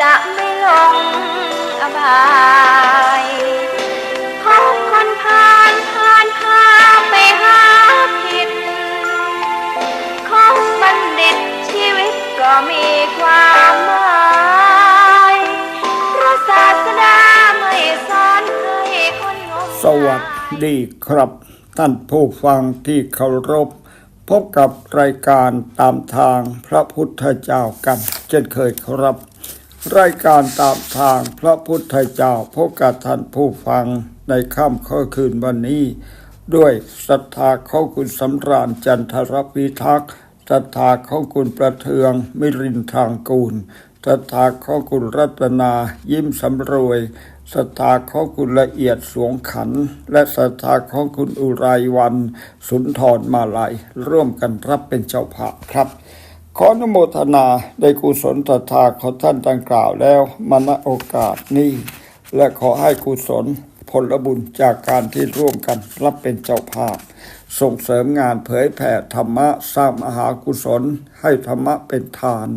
จะไม่ลงอบายพบคนผ่านผ่านพาไปหาผิดของบัณฑิตชีวิตก็มีความหมายพระศาสดาไม่สอนให้คนงมสวัสดีครับ ท่านผู้ฟังที่เคารพพบกับรายการตามทางพระพุทธเจ้ากัน เช่นเคยครับ รายการตามทางพระพุทธเจ้าพบกับท่านผู้ฟังในค่ำค่ำคืนวันนี้ ด้วยศรัทธาของคุณสำราญจันทรพิทักษ์ศรัทธาของคุณประเทืองมิรินทางกูลศรัทธาของคุณรัตนายิ้มสำรวยศรัทธาของคุณละเอียดสวงขัน และศรัทธาของคุณอุไรวัน สุนทรมาลัย ร่วมกันรับเป็นเจ้าภาพครับ ขออนุโมทนาได้กุศลศรัทธาของท่านดังกล่าวแล้วมาณโอกาสนี้ และขอให้กุศลผลบุญจากการที่ร่วมกันรับเป็นเจ้าภาพ ส่งเสริมงานเผยแผ่ธรรมะสร้างมหากุศลให้ธรรมะเป็นทาน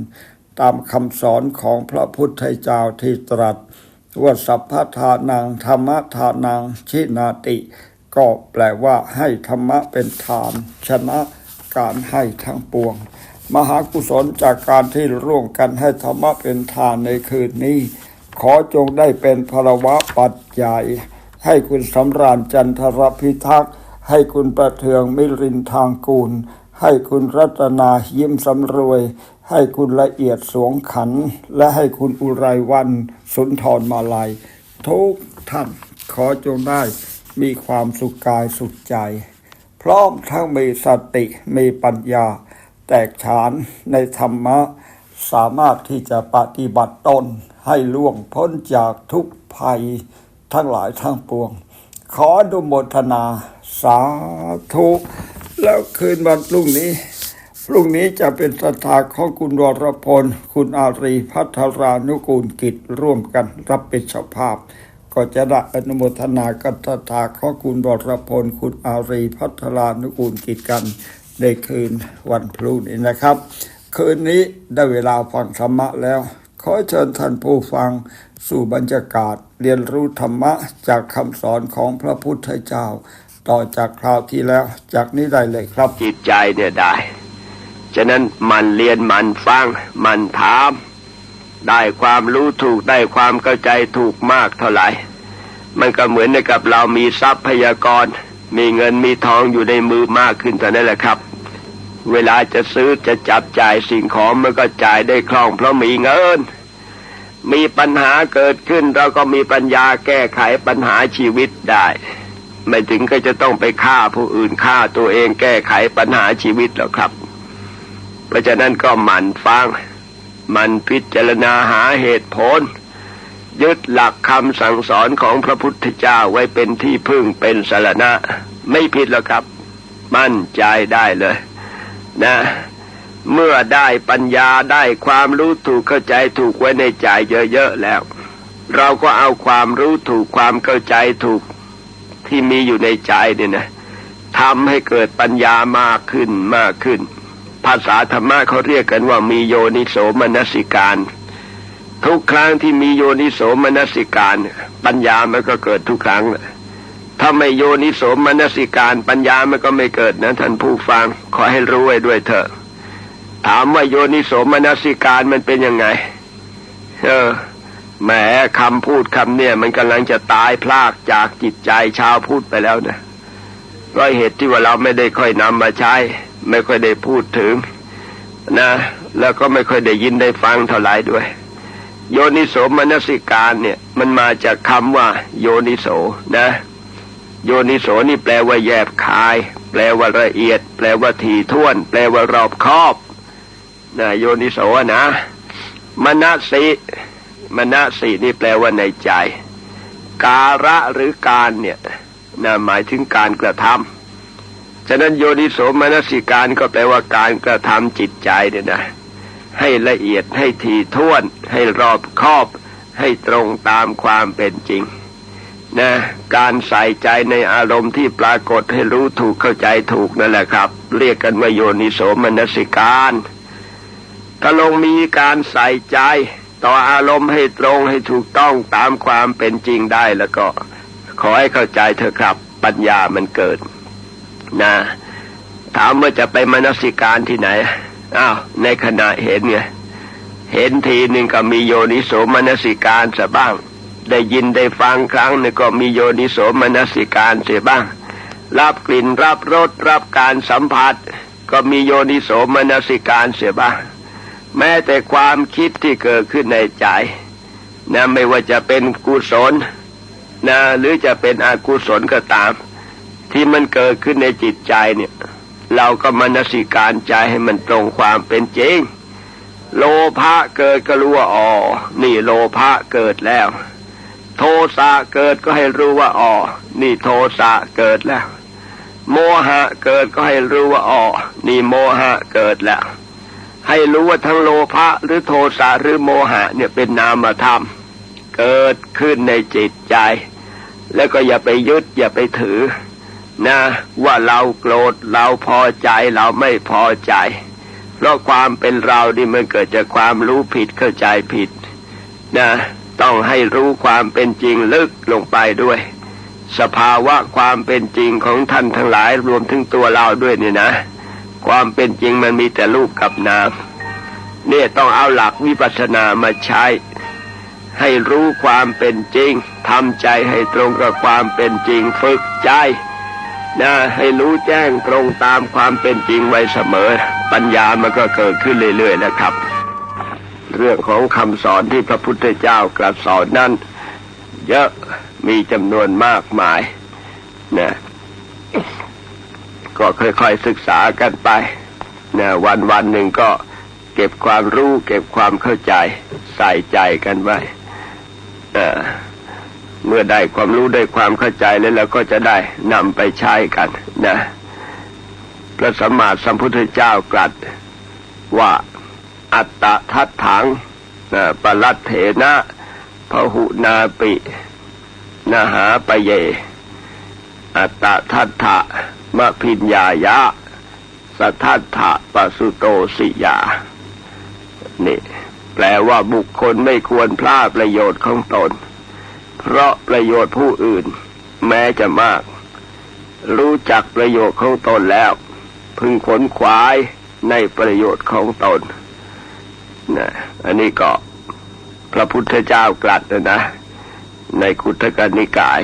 ตามคำสอนของพระพุทธเจ้าที่ตรัส ว่าสัพพทานังธรรมทานังชินาติ ก็แปลว่าให้ธรรมะเป็นทาน ชนะการให้ทั้งปวง มหากุศลจากการที่ร่วมกันให้ธรรมะเป็นทานในคืนนี้ ขอจงได้เป็นพลวะปัจจัย ให้คุณสำราญจันทรพิทักษ์ ให้คุณประเทืองมิรินทางกูล ให้คุณรัตนายิ้มสำรวย ให้คุณละเอียดสวงขัน และให้คุณอุไรวันสุนทรมาลัย ทุกท่านขอจงได้มีความสุขกายสุขใจ พร้อมทั้งมีสติมีปัญญา แตกฉานในธรรมะ สามารถที่จะปฏิบัติตนให้ล่วงพ้นจากทุกภัยทั้งหลายทั้งปวง ขออนุโมทนาสาธุ แล้วคืนวันพรุ่งนี้ พรุ่งนี้จะเป็นศรัทธาของคุณวรพล คุณอารีพัทรานุกูลกิจร่วมกันรับเป็นเจ้าภาพก็จะได้อนุโมทนากับศรัทธาของคุณวรพลคุณอารีพัทรานุกูลกิจกัน ในคืนวันพรุ่งนี้นะครับ คืนนี้ได้เวลาฟังธรรมะแล้ว ขอเชิญท่านผู้ฟังสู่บรรยากาศเรียนรู้ธรรมะจากคำสอนของพระพุทธเจ้า ต่อจากคราวที่แล้วจากนี้ได้เลยครับจิตใจเนี่ยได้ ฉะนั้นมันเรียนมันฟังมันถาม ได้ความรู้ถูกได้ความเข้าใจถูกมากเท่าไหร่ มันก็เหมือนกับเรามีทรัพยากร มีเงินมีทองอยู่ในมือมากขึ้นเท่นั้นแหละครับ เวลาจะซื้อจะจับจ่ายสิ่งของมันก็จ่ายได้คล่อง เพราะมีเงิน มีปัญหาเกิดขึ้นเราก็มีปัญญาแก้ไขปัญหาชีวิตได้ ไม่ถึงก็จะต้องไปฆ่าผู้อื่นฆ่าตัวเองแก้ไขปัญหาชีวิตหรอกครับ เพราะฉะนั้นก็หมั่นฟังหมันพิจารณาหาเหตุผล ยึดหลักคำสั่งสอนของพระพุทธเจ้าไว้เป็นที่พึ่งเป็นสารณะ ไม่ผิดหรอกครับ มั่นใจได้เลย นะ เมื่อได้ปัญญาได้ความรู้ถูกเข้าใจถูกไว้ในใจเยอะๆแล้ว เราก็เอาความรู้ถูกความเข้าใจถูกที่มีอยู่ในใจเนี่ยนะทำให้เกิดปัญญามากขึ้นมากขึ้น ภาษาธรรมะเขาเรียกกันว่ามีโยนิโสมนสิการ ทุกครั้งที่มีโยนิโสมนสิการ ปัญญามันก็เกิดทุกครั้งแหละถ้าไม่โยนิโสมนสิการปัญญามันก็ไม่เกิดนะท่านผู้ฟังขอให้รู้ไว้ด้วยเถอะ ถามว่าโยนิโสมนสิการมันเป็นยังไง เออแหมคำพูดคำเนี่ยมันกำลังจะตายพลากจากจิตใจชาวพูดไปแล้วนะเพราะเหตุที่ว่าเราไม่ได้ค่อยนำมาใช้ ไม่ค่อยได้พูดถึง นะ แล้วก็ไม่ค่อยได้ยินได้ฟังเท่าไหร่ด้วย โยนิโสมนสิการเนี่ย มันมาจากคำว่า โยนิโสนะ โยนิโสนี่แปลว่าแยบคาย แปลว่าละเอียด แปลว่าถี่ถ้วน แปลว่ารอบคอบนะโยนิโสนะมนสิมณสินี่แปลว่าในใจ การะหรือการเนี่ยนะหมายถึงการกระทำฉะนั้นโยนิโสมนสิการก็แปลว่าการกระทำจิตใจเนี่ยนะ ให้ละเอียดให้ถี่ถ้วน ให้รอบคอบ ให้ตรงตามความเป็นจริงนะการใส่ใจในอารมณ์ที่ปรากฏให้รู้ถูกเข้าใจถูกนั่นแหละครับ เรียกกันว่าโยนิโสมนสิการถ้าลงมีการใส่ใจต่ออารมณ์ให้ตรงให้ถูกต้องตามความเป็นจริงได้แล้วก็ขอให้เข้าใจเถอะครับปัญญามันเกิดนะถามว่าจะไปมนสิการที่ไหน อ้าวในขณะเห็นไงเห็นทีหนึ่งก็มีโยนิโสมนสิการซะบ้าง ได้ยินได้ฟังครั้งหนึ่งก็มีโยนิโสมนสิการเสียบ้าง รับกลิ่นรับรสรับการสัมผัส ก็มีโยนิโสมนสิการเสียบ้าง แม้แต่ความคิดที่เกิดขึ้นในใจนะไม่ว่าจะเป็นกุศลนะหรือจะเป็นอกุศลก็ตาม ที่มันเกิดขึ้นในจิตใจเนี่ย เราก็มนสิการใจให้มันตรงความเป็นจริง โลภะเกิดก็รู้ว่าอ๋อนี่โลภะเกิดแล้ว โทสะเกิดก็ให้รู้ว่าอ๋อนี่โทสะเกิดแล้ว โมหะเกิดก็ให้รู้ว่าอ๋อนี่โมหะเกิดแล้ว ให้รู้ว่าทั้งโลภะหรือโทสะหรือโมหะเนี่ยเป็นนามธรรม เกิดขึ้นในจิตใจ แล้วก็อย่าไปยึดอย่าไปถือ นะ ว่าเราโกรธเราพอใจเราไม่พอใจ เพราะความเป็นเรานี่มันเกิดจากความรู้ผิดเข้าใจผิด นะ ต้องให้รู้ความเป็นจริงลึกลงไปด้วย สภาวะความเป็นจริงของท่านทั้งหลายรวมถึงตัวเราด้วยเนี่ยนะ ความเป็นจริงมันมีแต่รูปกับนามเนี่ยต้องเอาหลักวิปัสสนามาใช้ ให้รู้ความเป็นจริงทำใจให้ตรงกับความเป็นจริงฝึกใจ นะให้รู้แจ้งตรงตามความเป็นจริงไว้เสมอ ปัญญามันก็เกิดขึ้นเรื่อยๆนะครับ เรื่องของคำสอนที่พระพุทธเจ้ากระสอนนั้น เยอะมีจำนวนมากมายนะก็ค่อยๆศึกษากันไปนะวันวันๆหนึ่งก็เก็บความรู้ เก็บความเข้าใจใส่ใจกันไว้เอ่อ เมื่อได้ความรู้ได้ความเข้าใจแล้วเราก็จะได้นำไปใช้กันนะ พระสัมมาสัมพุทธเจ้ากลัดว่าอัตตะทัตถังนะปลัตเถนะพหุนาปินาหาปเย อัตตะทัตถะมะพิญญายะ สัทธัตถะปสุโตสิยา นี่ แปลว่าบุคคลไม่ควรพลาดประโยชน์ของตน เพราะประโยชน์ผู้อื่น แม้จะมาก รู้จักประโยชน์ของตนแล้ว พึงขนขวายในประโยชน์ของตนนะอันนี้ก็พระพุทธเจ้ากลัดนะนะในคุตกนิกาย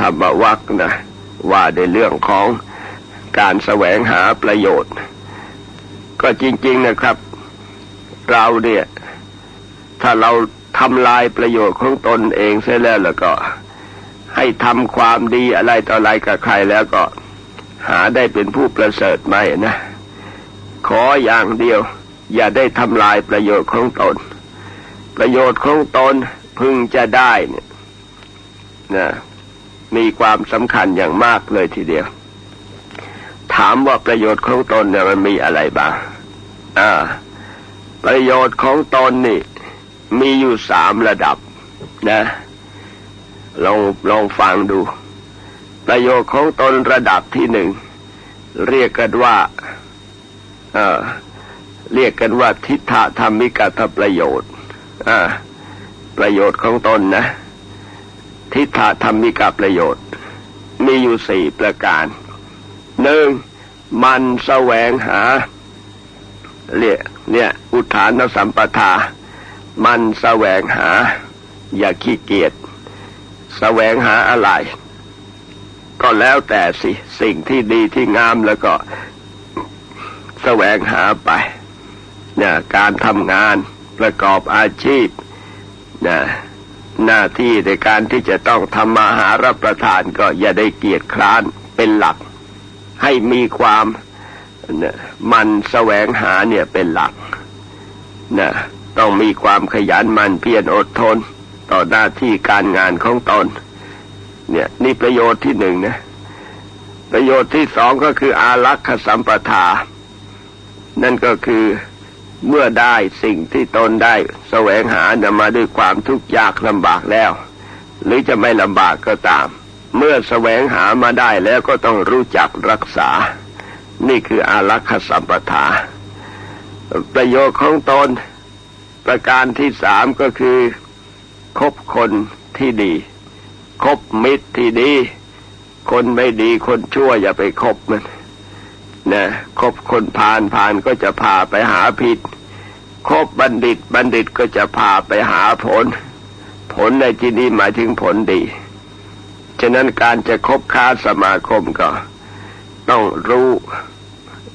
ธรรมวักนะ ว่าในเรื่องของการแสวงหาประโยชน์ ก็จริง ๆนะครับ เราเนี่ย ถ้าเรา ทำลายประโยชน์ของตนเองเสียแล้วแล้วก็ ให้ทำความดีอะไรต่ออะไรกับใครแล้วก็หาได้เป็นผู้ประเสริฐไหมนะ ขออย่างเดียว อย่าได้ทำลายประโยชน์ของตน ประโยชน์ของตนพึงจะได้เนี่ยนะมีความสำคัญอย่างมากเลยทีเดียว ถามว่าประโยชน์ของตนเนี่ยมันมีอะไรบ้างอ่า ประโยชน์ของตนนี่ มีอยู่สามระดับนะลองลองฟังดู ประโยชน์ของตนระดับที่หนึ่ง เรียกกันว่าเออเรียกกันว่าทิฏฐธรรมิกัตประโยชน์อ่ประโยชน์ของตนนะ ทิฏฐธรรมิกาประโยชน์ มีอยู่สี่ประการหนึ่งมันแสวงหาเรียกเนี่ย อุทานสัมปทา มันแสวงหา อย่าขี้เกียจแสวงหาอะไร ก็แล้วแต่สิ สิ่งที่ดีที่งามแล้วก็แสวงหาไปเนี่ยการทำงานประกอบอาชีพนะหน้าที่ในการที่จะต้องทำมาหารับประทานก็อย่าได้เกียจคร้านเป็นหลัก ให้มีความนะมันแสวงหาเนี่ยเป็นหลักนะ ต้องมีความขยันหมันเพียรอดทน ต่อหน้าที่การงานของตน เนี่ยนี่ประโยชน์ที่หนึ่งนะ ประโยชน์ที่สองก็คืออารักขสัมปทา นั่นก็คือเมื่อได้สิ่งที่ตนได้แสวงหานำมาด้วยความทุกข์ยากลำบากแล้ว หรือจะไม่ลำบากก็ตาม เมื่อแสวงหามาได้แล้วก็ต้องรู้จักรักษา นี่คืออารักขสัมปทา ประโยชน์ของตน ประการที่สามก็คือ คบคนที่ดี คบมิตรที่ดี คนไม่ดีคนชั่วอย่าไปคบมันนะคบคนพาลพาลก็จะพาไปหาผิด คบบัณฑิตบัณฑิตก็จะพาไปหาผล ผลในที่นี้หมายถึงผลดี ฉะนั้นการจะคบค้าสมาคมก็ ต้องรู้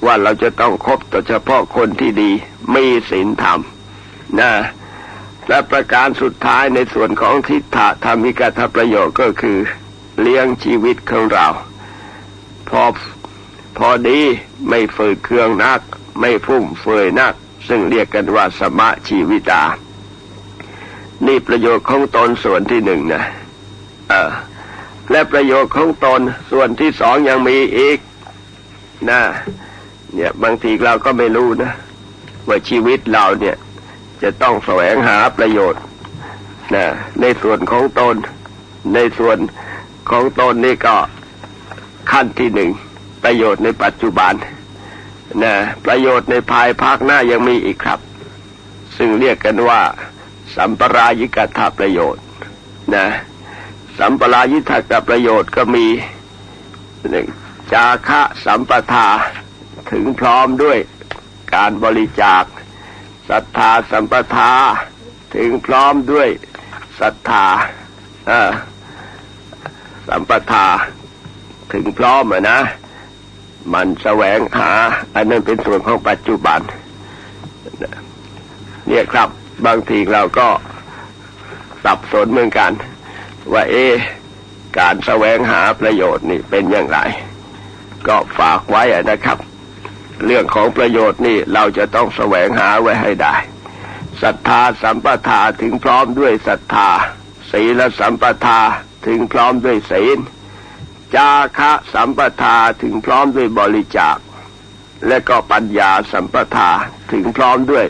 ว่าเราจะต้องคบแต่เฉพาะคนที่ดี มีศีลธรรม นะและประการสุดท้ายในส่วนของทิฏฐธรรมิกถประโยชน์ก็คือ เลี้ยงชีวิตของเรา พอพอดีไม่ฝืดเครื่องนัก ไม่ฟุ่มเฟือยนัก ซึ่งเรียกกันว่าสมะชีวิตา นี่ประโยชน์ของตนส่วนที่หนึ่งนะเออและประโยชน์ของตนส่วนที่สองยังมีอีกนะเนี่ยบางทีเราก็ไม่รู้นะ ว่าชีวิตเราเนี่ย จะต้องแสวงหาประโยชน์นะในส่วนของตน ในส่วนของตนนี่ก็ขั้นที่หนึ่งประโยชน์ในปัจจุบันนะประโยชน์ในภายภาคหน้ายังมีอีกครับ ซึ่งเรียกกันว่า สัมปรายิกถาประโยชน์นะสัมปรายิทกประโยชน์ก็มีหนึ่งจาคะสัมปทาถึงพร้อมด้วยการบริจาค ศรัทธาสัมปทาถึงพร้อมด้วยศรัทธาสัมปทาถึงพร้อมอะนะ มันแสวงหา อันนั้นเป็นส่วนของปัจจุบัน เนี่ยครับบางทีเราก็สับสนเหมือนกัน ว่าเอ การแสวงหาประโยชน์นี่เป็นอย่างไร ก็ฝากไว้นะครับ เรื่องของประโยชน์นี่เราจะต้องแสวงหาไว้ให้ได้ศรัทธาสัมปทาถึงพร้อมด้วยศรัทธา ศีลสัมปทาถึงพร้อมด้วยศีล จาคะสัมปทาถึงพร้อมด้วยบริจาค และก็ปัญญาสัมปทาถึงพร้อมด้วย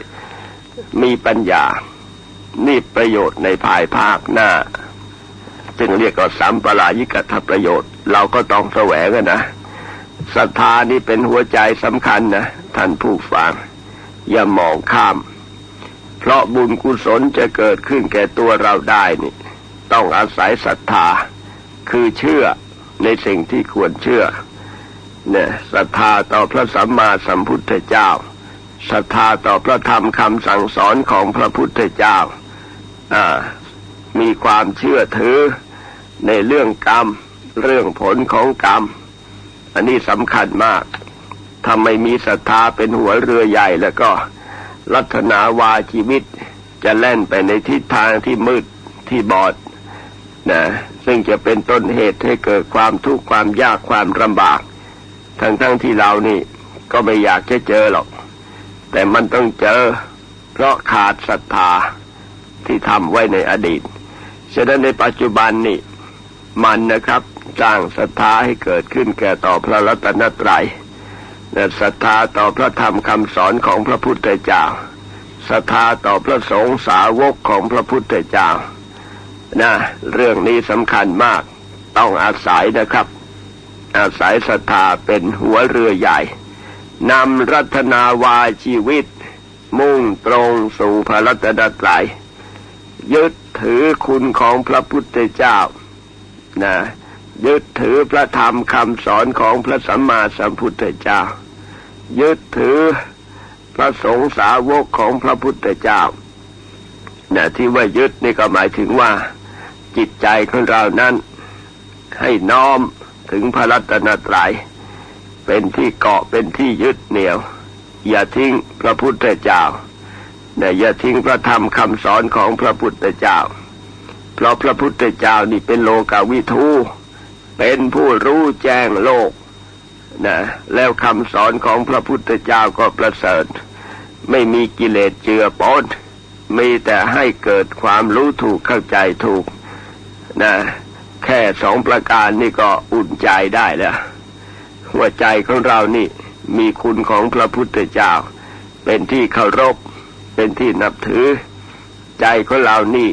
มีปัญญา นี่ประโยชน์ในภายภาคหน้า จึงเรียกว่าสัมปรายิกถประโยชน์ เราก็ต้องแสวงนะ ศรัทธานี่เป็นหัวใจสำคัญนะท่านผู้ฟัง อย่ามองข้าม เพราะบุญกุศลจะเกิดขึ้นแก่ตัวเราได้นี่ ต้องอาศัยศรัทธา คือเชื่อในสิ่งที่ควรเชื่อ เนี่ยศรัทธาต่อพระสัมมาสัมพุทธเจ้าศรัทธาต่อพระธรรมคำสั่งสอนของพระพุทธเจ้าอ่ามีความเชื่อถือในเรื่องกรรม เรื่องผลของกรรม อันนี้สำคัญมากถ้าไม่มีศรัทธาเป็นหัวเรือใหญ่แล้วก็ลัทนาวาชีวิตจะแล่นไปในทิศทางที่มืดที่บอดนะซึ่งจะเป็นต้นเหตุให้เกิดความทุกข์ความยากความลำบาก ทั้งทั้งที่เรานี่ก็ไม่อยากจะเจอหรอก แต่มันต้องเจอ เพราะขาดศรัทธาที่ทำไว้ในอดีต ฉะนั้นในปัจจุบันนี่มันนะครับ สร้างศรัทธาให้เกิดขึ้นแก่ต่อพระรัตนตรัยและศรัทธาต่อพระธรรมคำสอนของพระพุทธเจ้าศรัทธาต่อพระสงฆ์สาวกของพระพุทธเจ้านะเรื่องนี้สำคัญมากต้องอาศัยนะครับ อาศัยศรัทธาเป็นหัวเรือใหญ่นำรัตนาวาชีวิต มุ่งตรงสู่พระรัตนตรัยยึดถือคุณของพระพุทธเจ้านะ ยึดถือพระธรรมคำสอนของพระสัมมาสัมพุทธเจ้า ยึดถือพระสงฆ์สาวกของพระพุทธเจ้านะที่ว่ายึดนี่ก็หมายถึงว่าจิตใจของเรานั้น ให้น้อมถึงพระรัตนตรัยเป็นที่เกาะเป็นที่ยึดเหนี่ยว อย่าทิ้งพระพุทธเจ้านะอย่าทิ้งพระธรรมคำสอนของพระพุทธเจ้า เพราะพระพุทธเจ้านี่เป็นโลกาวิทู เป็นผู้รู้แจ้งโลกนะแล้วคำสอนของพระพุทธเจ้าก็ประเสริฐ ไม่มีกิเลสเจือปนมีแต่ให้เกิดความรู้ถูกเข้าใจถูกนะแค่สองประการนี่ก็อุ่นใจได้แล้วหัวใจของเรานี่มีคุณของพระพุทธเจ้า เป็นที่เคารพ เป็นที่นับถือ ใจของเรานี่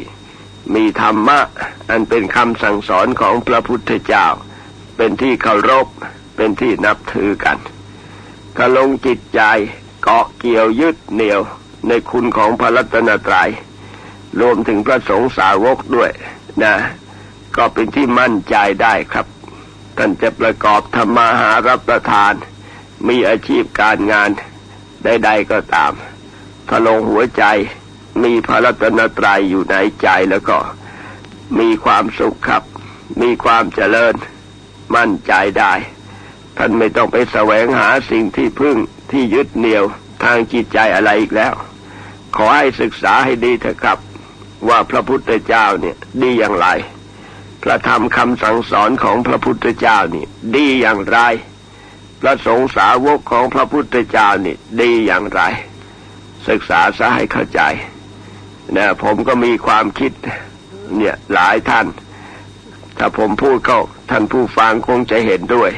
มีธรรมะ อันเป็นคำสั่งสอนของพระพุทธเจ้า เป็นที่เคารพเป็นที่นับถือกันกลงจิตใจเกาะเกี่ยวยึดเหนี่ยวในคุณของพระรัตนตรัย รวมถึงพระสงฆ์สาวกด้วยนะ ก็เป็นที่มั่นใจได้ครับ ท่านจะประกอบธรรมาหารับประทาน มีอาชีพการงานใดๆก็ตามถ้าลงหัวใจ มีพระรัตนตรัยอยู่ในใจแล้วก็มีความสุขครับ มีความเจริญมั่นใจได้ ท่านไม่ต้องไปแสวงหาสิ่งที่พึ่งที่ยึดเหนี่ยวทางจิตใจอะไรอีกแล้ว ขอให้ศึกษาให้ดีเถอะครับ ว่าพระพุทธเจ้าเนี่ยดีอย่างไร พระธรรมคำสั่งสอนของพระพุทธเจ้านี่ดีอย่างไร พระสงฆ์สาวกของพระพุทธเจ้านี่ดีอย่างไร ศึกษาซะให้เข้าใจ นะผมก็มีความคิดเนี่ยหลายท่าน ถ้าผมพูดก็ท่านผู้ฟังคงจะเห็นด้วย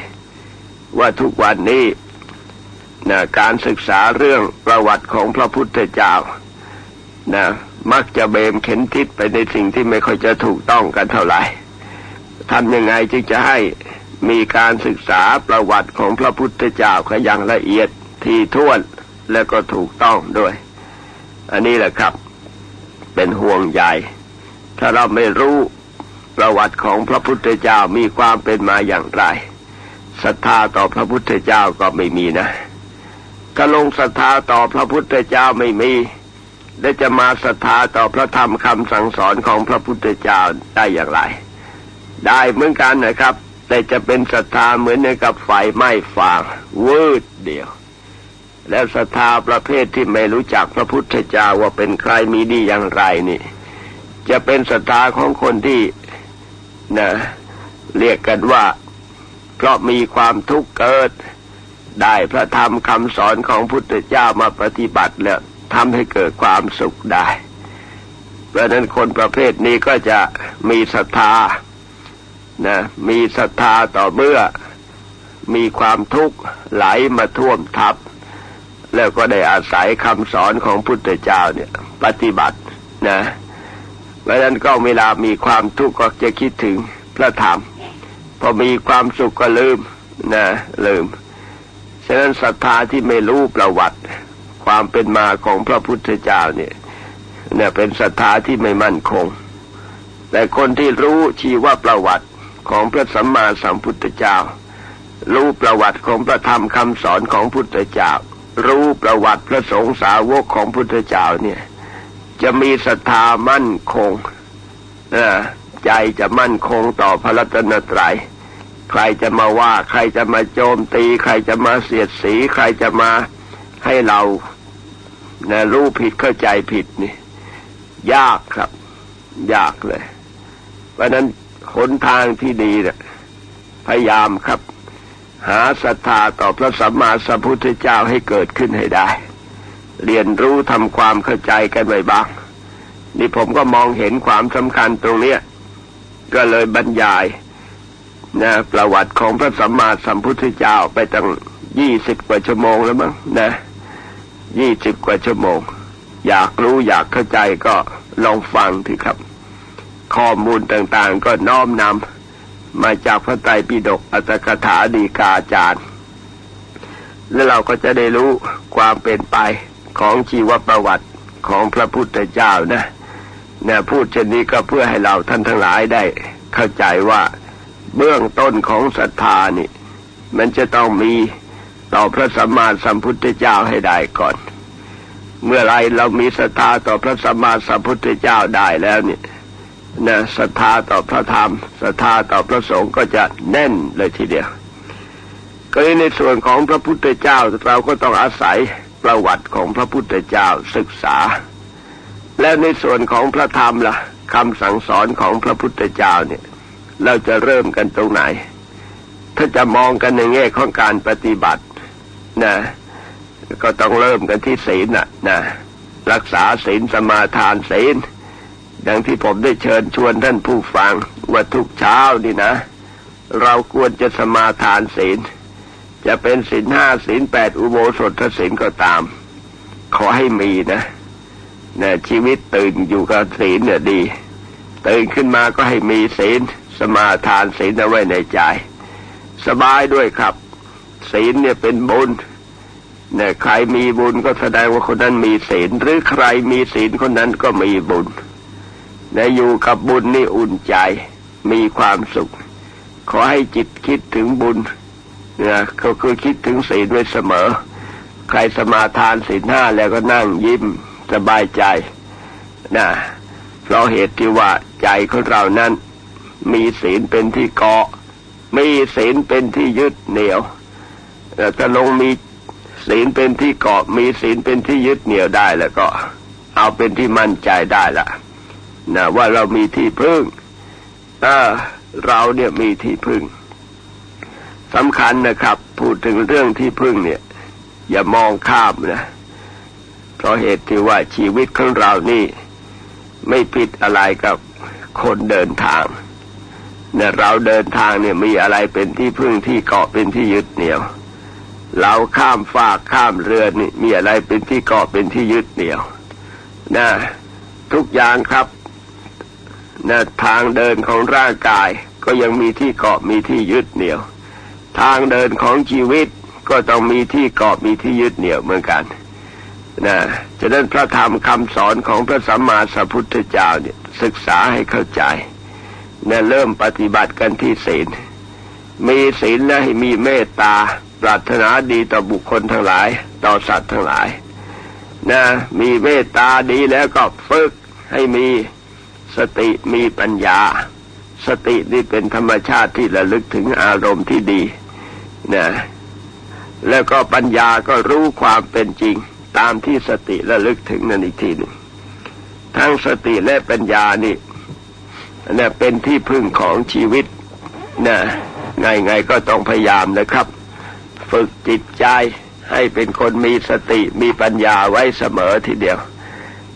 ว่าทุกวันนี้นะการศึกษาเรื่องประวัติของพระพุทธเจ้านะมักจะเบมเข็นทิศไปในสิ่งที่ไม่ค่อยจะถูกต้องกันเท่าไหร่ทำยังไงจึงจะให้มีการศึกษาประวัติของพระพุทธเจ้าขอย่างละเอียดทีท่วนและก็ถูกต้องด้วย อันนี้แหละครับ เป็นห่วงใหญ่ ถ้าเราไม่รู้ประวัติของพระพุทธเจ้ามีความเป็นมาอย่างไรศรัทธาต่อพระพุทธเจ้าก็ไม่มีนะถ้าลงศรัทธาต่อพระพุทธเจ้าไม่มีและจะมาศรัทธาต่อพระธรรมคำสั่งสอนของพระพุทธเจ้าได้อย่างไร ได้เหมือนกันนะครับ แต่จะเป็นศรัทธาเหมือนในกับไฟไหม้ฟางวืดเดียว แล้วศรัทธาประเภทที่ไม่รู้จักพระพุทธเจ้าว่าเป็นใครมีดีอย่างไรนี่ จะเป็นศรัทธาของคนที่นะเรียกกันว่า เพราะมีความทุกข์เกิด ได้พระธรรมคำสอนของพุทธเจ้ามาปฏิบัติแล้วทำให้เกิดความสุขได้ เพราะนั้นคนประเภทนี้ก็จะมีศรัทธานะมีศรัทธาต่อเมื่อมีความทุกข์ไหลมาท่วมทับ แล้วก็ได้อาศัยคำสอนของพุทธเจ้าเนี่ย ปฏิบัตินะเพราะฉะนั้นก็เวลามีความทุกข์ก็จะคิดถึงพระธรรม พอมีความสุขก็ลืมนะลืม ฉะนั้นศรัทธาที่ไม่รู้ประวัติ ความเป็นมาของพระพุทธเจ้าเนี่ยเนี่ยเป็นศรัทธาที่ไม่มั่นคง แต่คนที่รู้ชีวประวัติของพระสัมมาสัมพุทธเจ้า รู้ประวัติของพระธรรมคำสอนของพุทธเจ้า รู้ประวัติพระสงฆ์สาวกของพุทธเจ้าเนี่ย จะมีศรัทธามั่นคงนะใจจะมั่นคงต่อพระรัตนตรัยใครจะมาว่า ใครจะมาโจมตี ใครจะมาเสียดสี ใครจะมาให้เรานะรู้ผิดเข้าใจผิดนี่ ยากครับ ยากเลย เพราะนั้นหนทางที่ดีเนะี่ยพยายามครับ หาศรัทธาต่อพระสัมมาสัมพุทธเจ้าให้เกิดขึ้นให้ได้ เรียนรู้ทำความเข้าใจกันไว้บ้าง นี่ผมก็มองเห็นความสำคัญตรงเนี้ยก็เลยบรรยายนะประวัติของพระสัมมาสัมพุทธเจ้าไปตั้งยี่สิบกว่าชั่วโมงแล้วมั้งนะยี่สิบกว่าชั่วโมง อยากรู้อยากเข้าใจก็ลองฟังทีครับ ข้อมูลต่างๆก็น้อมนำ มาจากพระไตรปิฎกอัตถกถาดีกาจารย์ แล้วเราก็จะได้รู้ความเป็นไปของชีวประวัติของพระพุทธเจ้านะเนี่ยพูดเช่นนี้ก็เพื่อให้เราท่านทั้งหลายได้ เข้าใจว่าเบื้องต้นของศรัทธานี่ มันจะต้องมีต่อพระสัมมาสัมพุทธเจ้าให้ได้ก่อน เมื่อไรเรามีศรัทธาต่อพระสัมมาสัมพุทธเจ้าได้แล้วเนี่ย นะศรัทธาต่อพระธรรมศรัทธาต่อพระสงฆ์ก็จะแน่นเลยทีเดียวก็ในส่วนของพระพุทธเจ้าเราก็ต้องอาศัยประวัติของพระพุทธเจ้าศึกษา และในส่วนของพระธรรมล่ะคำสั่งสอนของพระพุทธเจ้าเนี่ย เราจะเริ่มกันตรงไหน ถ้าจะมองกันในแง่ของการปฏิบัตินะก็ต้องเริ่มกันที่ศีลน่ะนะรักษาศีลสมาทานศีล ดังที่ผมได้เชิญชวนท่านผู้ฟังว่าทุกเช้านี่นะ เราควรจะสมาทานศีล จะเป็นศีลห้าศีลแปดอุโบสถศีลก็ตาม ขอให้มีนะนะชีวิตตื่นอยู่กับศีลเนี่ยดี ตื่นขึ้นมาก็ให้มีศีล สมาทานศีลเอาไว้ในใจ สบายด้วยครับ ศีลเนี่ยเป็นบุญเนี่ยใครมีบุญก็แสดงว่าคนนั้นมีศีล หรือใครมีศีลคนนั้นก็มีบุญ นอยู่กับบุญนี่อุ่นใจ มีความสุข ขอให้จิตคิดถึงบุญนะเขาคือคิดถึงศีลไว้เสมอ ใครสมาทานศีลห้าแล้วก็นั่งยิ้มสบายใจนะเพราะเหตุที่ว่าใจของเรานั้น มีศีลเป็นที่เกาะ มีศีลเป็นที่ยึดเหนี่ยวเอ่อถ้าลงมีศีลเป็นที่เกาะ มีศีลเป็นที่ยึดเหนี่ยวได้แล้วก็ เอาเป็นที่มั่นใจได้ละ นะว่าเรามีที่พึ่งเราเนี่ยมีที่พึ่งสำคัญนะครับ พูดถึงเรื่องที่พึ่งเนี่ย อย่ามองข้ามนะเพราะเหตุที่ว่าชีวิตของเรานี่ ไม่ผิดอะไรกับคนเดินทางเนี่ยเราเดินทางเนี่ยมีอะไรเป็นที่พึ่งที่เกาะเป็นที่ยึดเหนี่ยว เราข้ามฟากข้ามเรือนี่มีอะไรเป็นที่เกาะเป็นที่ยึดเหนี่ยวนะทุกอย่างครับ นะทางเดินของร่างกายก็ยังมีที่เกาะมีที่ยึดเหนี่ยว ทางเดินของชีวิตก็ต้องมีที่เกาะมีที่ยึดเหนี่ยวเหมือนกันนะฉะนั้นพระธรรมคำสอนของพระสัมมาสัมพุทธเจ้าเนี่ยศึกษาให้เข้าใจนะเริ่มปฏิบัติกันที่ศีล มีศีลและให้มีเมตตาปรารถนาดีต่อบุคคลทั้งหลาย ต่อสัตว์ทั้งหลายนะมีเมตตาดีแล้วก็ฝึกให้มี สติมีปัญญา สตินี่เป็นธรรมชาติที่ระลึกถึงอารมณ์ที่ดีนะแล้วก็ปัญญาก็รู้ความเป็นจริง ตามที่สติระลึกถึงนั่นอีกทีหนึ่งทั้งสติและปัญญานี่นะเป็นที่พึ่งของชีวิตนะไงไงก็ต้องพยายามนะครับ ฝึกจิตใจให้เป็นคนมีสติมีปัญญาไว้เสมอทีเดียว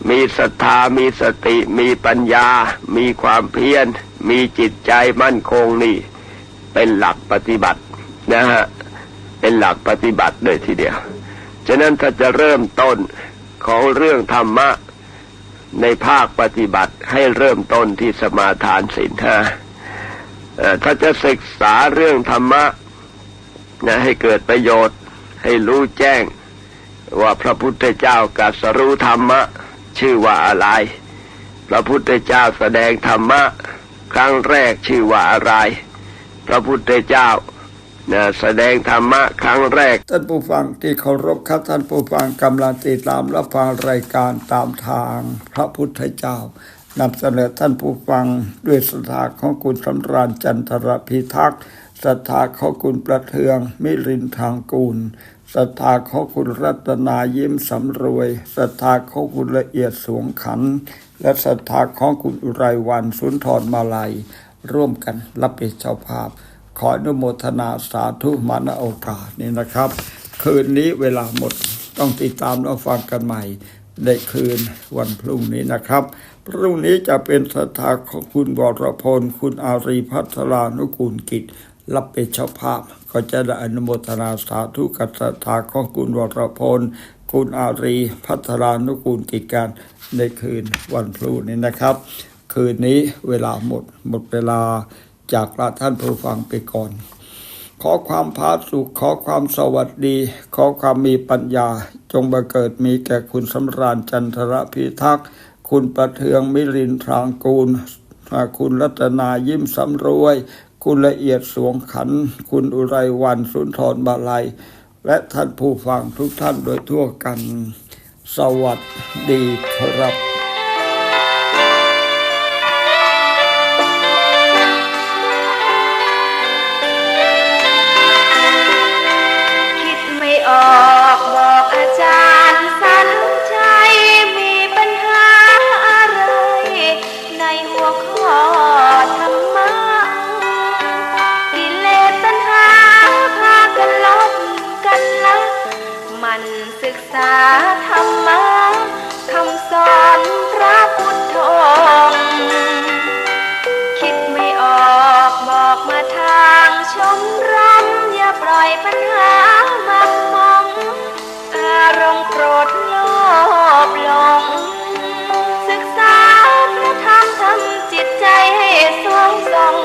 มีศรัทธามีสติ มีปัญญา มีความเพียร มีจิตใจมั่นคงนี่ เป็นหลักปฏิบัตินะฮะ เป็นหลักปฏิบัติเลยทีเดียว ฉะนั้นถ้าจะเริ่มต้นของเรื่องธรรมะในภาคปฏิบัติให้เริ่มต้นที่สมาทานศีลห้าถ้าจะศึกษาเรื่องธรรมะนะให้เกิดประโยชน์ให้รู้แจ้งว่าพระพุทธเจ้ากัสรู้ธรรมะ ชื่อว่าอะไร พระพุทธเจ้าแสดงธรรมะ ครั้งแรกชื่อว่าอะไร พระพุทธเจ้านะแสดงธรรมะครั้งแรก ท่านผู้ฟังที่เคารพครับท่านผู้ฟังกำลังติดตามรับฟังรายการตามทางพระพุทธเจ้านำเสนอท่านผู้ฟังด้วยศรัทธาของคุณสำราญจันทรพิทักษ์ศรัทธาของคุณประเทืองมิรินทางกูล ศรัทธาของคุณรัตนายิ้มสำรวยศรัทธาของคุณละเอียดสวงขัน และศรัทธาของคุณอุไรวันสุนทรมาลัย ร่วมกันรับเป็นเจ้าภาพ ขออนุโมทนาสาธุมาณโอกาสนี้นะครับ คืนนี้เวลาหมดต้องติดตามรับฟังกันใหม่ ในคืนวันพรุ่งนี้นะครับพรุ่งนี้จะเป็นสถาของคุณวรพล คุณอารีพัฒรานุกูลกิจรับเป็นเจ้าภาพ ก็จะได้อนุโมทนาสาธุกับศรัทธาของคุณวรพล คุณอารีพัฒรานุกูลกิจการในคืนวันพรุ่งนี้นะครับ คืนนี้เวลาหมดหมดเวลาจากลาท่านผู้ฟังไปก่อน ขอความพาสุขขอความสวัสดี ขอความมีปัญญา จงบังเกิดมีแก่คุณสำราญจันทรพิทักษ์คุณประเทืองมิรินทรางกูลคุณรัตนายิ้มสำรวย คุณละเอียดสวงขัน คุณอุไรวันสุนทรบาลัย และท่านผู้ฟังทุกท่านโดยทั่วกัน สวัสดีครับ มันศึกษาธรรมะคำสอนพระพุทธองค์คิดไม่ออกบอกมาทางชมรมอย่าปล่อยปัญหามักมองอารมณ์โกรธโลอบหลงศึกษาพระธรรมทำจิตใจให้สวงส่อง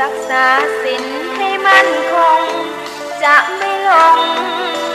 รักษาศีลให้มั่นคง จะไม่หลง